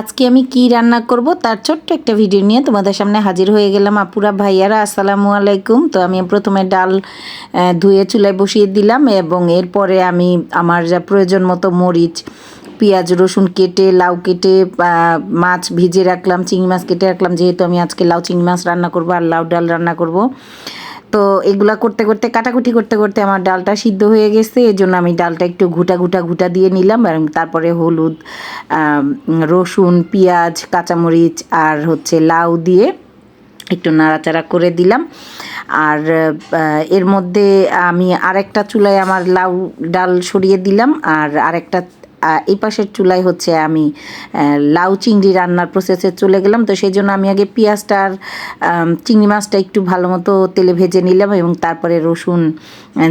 আজকে আমি কি রান্না করব তার ছোট্ট একটা ভিডিও নিয়ে তোমাদের সামনে হাজির হয়ে গেলাম। আপুরা ভাইয়ারা, আসসালামু আলাইকুম। তো আমি প্রথমে ডাল ধুয়ে চুলায় বসিয়ে দিলাম এবং এরপরে আমি আমার যা প্রয়োজন মতো মরিচ, পেঁয়াজ, রসুন কেটে, লাউ কেটে মাছ ভিজে রাখলাম, চিংড়ি মাছ কেটে রাখলাম। যেহেতু আমি আজকে লাউ, চিংড়ি মাছ রান্না করব আর লাউ ডাল রান্না করব। তো এগুলা করতে করতে, কাটাকুটি করতে করতে আমার ডালটা সিদ্ধ হয়ে গেছে। এই জন্য আমি ডালটা একটু ঘুটা ঘুটা ঘুটা দিয়ে নিলাম এবং তারপরে হলুদ রসুন, পেঁয়াজ, কাঁচামরিচ আর হচ্ছে লাউ দিয়ে একটু নাড়াচাড়া করে দিলাম। আর এর মধ্যে আমি আরেকটা চুলায় আমার লাউ ডাল সরিয়ে দিলাম। আর আরেকটা এই পাশের চুলায় হচ্ছে আমি লাউ চিংড়ি রান্নার প্রসেসে চলে গেলাম। তো সেই জন্য আমি আগে পেঁয়াজটা আর চিংড়ি মাছটা একটু ভালো মতো তেলে ভেজে নিলাম এবং তারপরে রসুন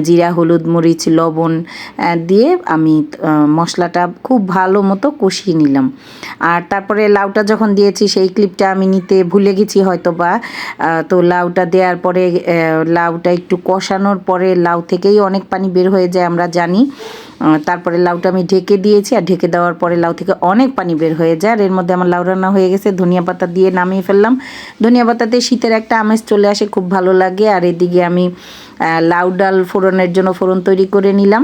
জিরা, হলুদ, মরিচ, লবণ দিয়ে আমি মশলাটা খুব ভালো মতো কষিয়ে নিলাম। আর তারপরে লাউটা যখন দিয়েছি সেই ক্লিপটা আমি নিতে ভুলে গেছি হয়তো বা তো লাউটা দেওয়ার পরে লাউটা একটু কষানোর পরে লাউ থেকেই অনেক পানি বের হয়ে যায় আমরা জানি। তারপরে লাউটা আমি ঢেকে দিয়েছি আর ঢেকে দেওয়ার পরে লাউ থেকে অনেক পানি বের হয়ে যায়। আর এর মধ্যে আমার লাউ রান্না হয়ে গেছে, ধনিয়া পাতা দিয়ে নামিয়ে ফেললাম। ধনিয়া পাতাতে শীতের একটা আমেজ চলে আসে, খুব ভালো লাগে। আর এদিকে আমি লাউ ডাল ফোড়নের জন্য ফোড়ন তৈরি করে নিলাম।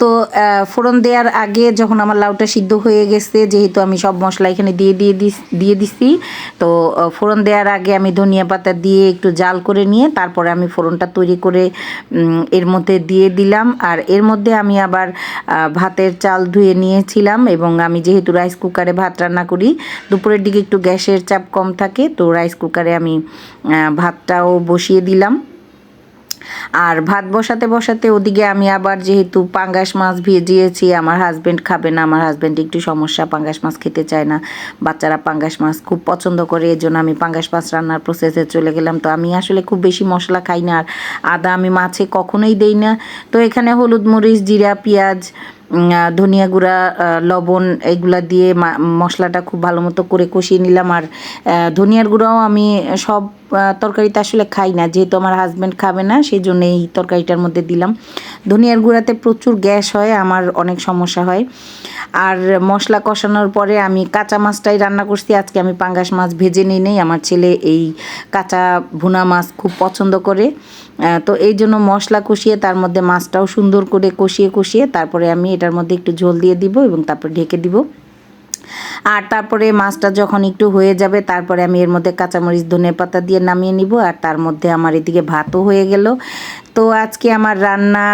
তো ফোড়ন দেওয়ার আগে যখন আমার লাউটা সিদ্ধ হয়ে গেছে, যেহেতু আমি সব মশলা এখানে দিয়ে দিয়ে দিয়ে দিছি, তো ফোড়ন দেওয়ার আগে আমি ধনিয়া পাতা দিয়ে একটু জাল করে নিয়ে তারপরে আমি ফোড়নটা তৈরি করে এর মধ্যে দিয়ে দিলাম। আর এর মধ্যে আমি আবার ভাতের চাল ধুয়ে নিয়েছিলাম এবং আমি যেহেতু রাইস কুকারে ভাত রান্না করি, দুপুরের দিকে একটু গ্যাসের চাপ কম থাকে, তো রাইস কুকারে আমি ভাতটাও বসিয়ে দিলাম। আর ভাত বসাতে বসাতে ওদিকে আমি আবার যেহেতু পাঙ্গাস মাছ ভিজিয়েছি, আমার হাজব্যান্ড খাবে না, আমার হাজব্যান্ড একটু সমস্যা, পাঙ্গাস মাছ খেতে চায় না। বাচ্চারা পাঙ্গাস মাছ খুব পছন্দ করে এই জন্য আমি পাঙ্গাস মাছ রান্নার প্রসেসে চলে গেলাম। তো আমি আসলে খুব বেশি মশলা খাই না, আর আদা আমি মাছে কখনোই দেই না। তো এখানে হলুদ মরিচ, জিরা, পেঁয়াজ ধনিয়া গুঁড়া লবণ এগুলা দিয়ে মশলাটা খুব ভালো মতো করে কষিয়ে নিলাম। আর ধনিয়ার গুঁড়াও আমি সব তরকারিতে আসলে খাই না, যেহেতু আমার হাজব্যান্ড খাবে না সেই জন্য এই তরকারিটার মধ্যে দিলাম। ধনিয়ার গুঁড়াতে প্রচুর গ্যাস হয়, আমার অনেক সমস্যা হয়। আর মশলা কষানোর পরে আমি কাঁচা মাছটাই রান্না করছি, আজকে আমি পাঙ্গাস মাছ ভেজে নিই নেই, আমার ছেলে এই কাঁচা ভুনা মাছ খুব পছন্দ করে। তো এই জন্য মশলা কষিয়ে, তার মধ্যে মাছটাও সুন্দর করে কষিয়ে কষিয়ে, তারপরে আমি এটার মধ্যে একটু ঝোল দিয়ে দিব এবং তারপর ঢেকে দিব। আর তারপরে মাছটা যখন একটু হয়ে যাবে, তারপরে আমি এর মধ্যে কাঁচামরিচ, ধনে পাতা দিয়ে নামিয়ে নিব, আর তার মধ্যে আমার এদিকে ভাতও হয়ে গেল। তো আজকে আমার রান্না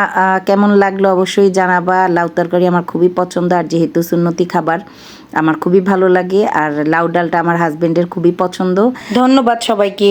কেমন লাগল অবশ্যই জানাবা। লাউ তরকারি আমার খুবই পছন্দ, আর যেহেতু সুন্নতি খাবার, আমার খুবই ভালো লাগে। আর লাউ ডালটা আমার হাজবেন্ডের খুবই পছন্দ। ধন্যবাদ সবাইকে।